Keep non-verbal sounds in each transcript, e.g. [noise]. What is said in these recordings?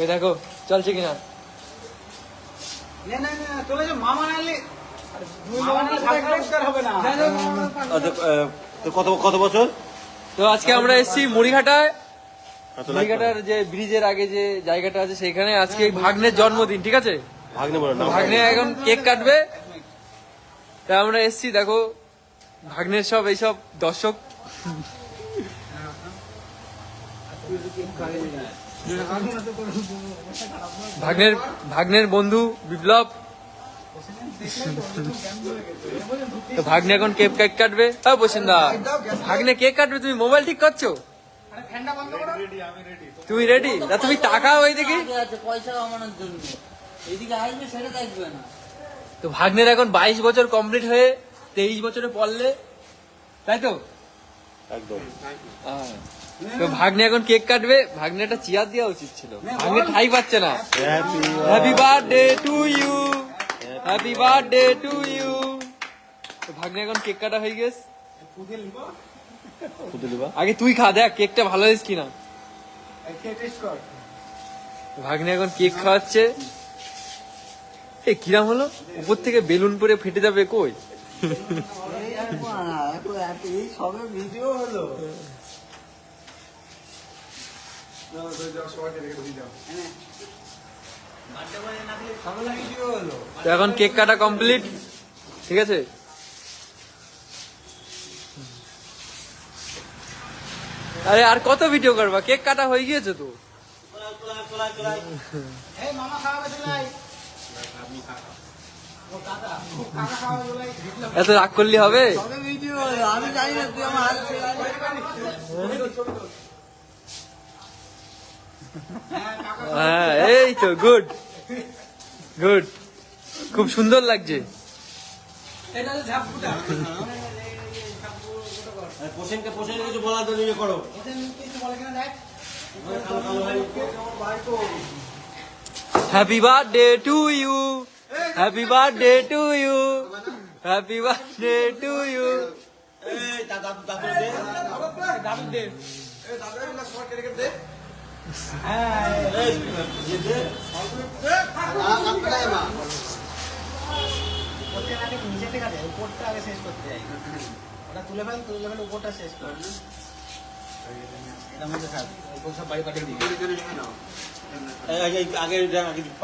ওই দেখো চলছে কিনা? না না না চলে যাও মামা নালে মামা নালে সাবস্ক্রাইব হবে না। আচ্ছা, তো কত কত বছর? তো আজকে আমরা এসেছি মুড়িঘাটায়। হ্যাঁ, তো মুড়িঘাটার যে ব্রিজের আগে যে জায়গাটা আছে সেখানে আজকে ভাগ্নের জন্মদিন ঠিক আছে? ভাগ্নে বলো না। ভাগ্নে এখন কেক কাটবে। তা আমরা এসছি দেখো ভাগ্নের সব এইসব দর্শক। ভাগ্নের ভাগ্নের বন্ধু বিপ্লব। তো ভাগ্নে এখন কেক কেক কাটবে। হ্যাঁ বসিন্দা ভাগ্নে কেক কাটবে তুমি মোবাইল ঠিক করছ? তুমি রেডি না তুমি টাকা ওই দেখি পয়সা কামানোর জন্য এদিকে আসবে সেটা দেখবে না তো ভাগ্নের এখন বাইশ বছর কমপ্লিট হয়ে তেইশ বছরে পড়লে তাই তো? একদম। হ্যাঁ। তো ভাগ্নে এখন কেক কাটবে। ভাগ্নে একটা চেয়ার দেওয়া উচিত ছিল। ভাগ্নে ঠাই পাচ্ছে না। Happy birthday to you happy birthday to you তো ভাগ্নে এখন কেক কাটা হয়ে গেছে। আগে তুই খা দেখ কেকটা ভালো হয়েছে কিনা। ভাগ্নে এখন কেক খাওয়াচ্ছে। এ কিরাম হলো? উপর থেকে বেলুন পরে ফেটে যাবে কই? এই আর বাড়া, তো এখন কেক কাটা কমপ্লিট ঠিক আছে? আরে আর কত ভিডিও করবা? কেক কাটা হয়ে গিয়েছে তো। এত রাগ করলে হবে? ভিডিও আমি জানি না তুই আমার হাত ছেড়ে দে। [laughs] হ্যাঁ এই তো গুড গুড খুব সুন্দর লাগছে। এটা তো ঝাপকুটা। পোষেনকে পোষেন কিছু বলার জন্য করো। এটা কিছু বলে কিনা দেখ happy birthday to you happy birthday to you happy birthday to you এই দাদা দাদু দে দাদু দে নিচে থেকে উপরটা আগে শেষ করতে যাই ওটা তুলে ফেল তুলে ফেল উপরটা শেষ কর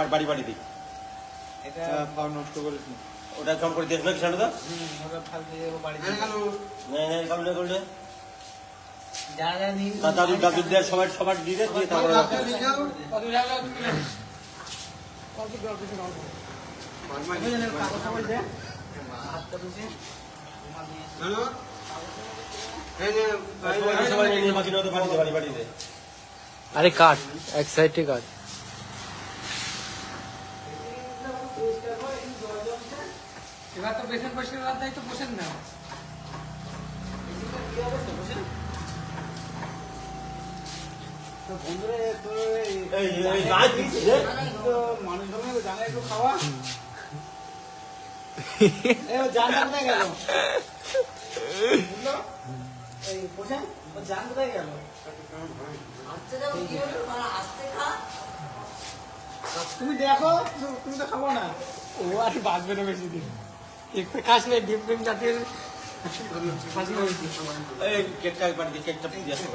বাড়ি বাড়ি দিই এটা নষ্ট করিস ওটা কম করে দেখবে ওটা ফালতু বাড়ি নেই নেই কারণ নেই করলে যা যা নিয়ে দাদু দাদু দিয়ে সবার সবার দিয়ে দিয়ে তারপরে সবাই সবাই আরে কাট এক সাইডে কাট। এবার তো পেশেন্ট পরিষ্কার দায়িত্ব বসেন না। তুমি দেখো তুমি তো খাব না। ও আর বাঁচবে না বেশি দিন একটু কাশলে ডিম ডিম জাতীয় এই কেকটা বাড়ি দিয়ে কেকটা দিয়ে আসতে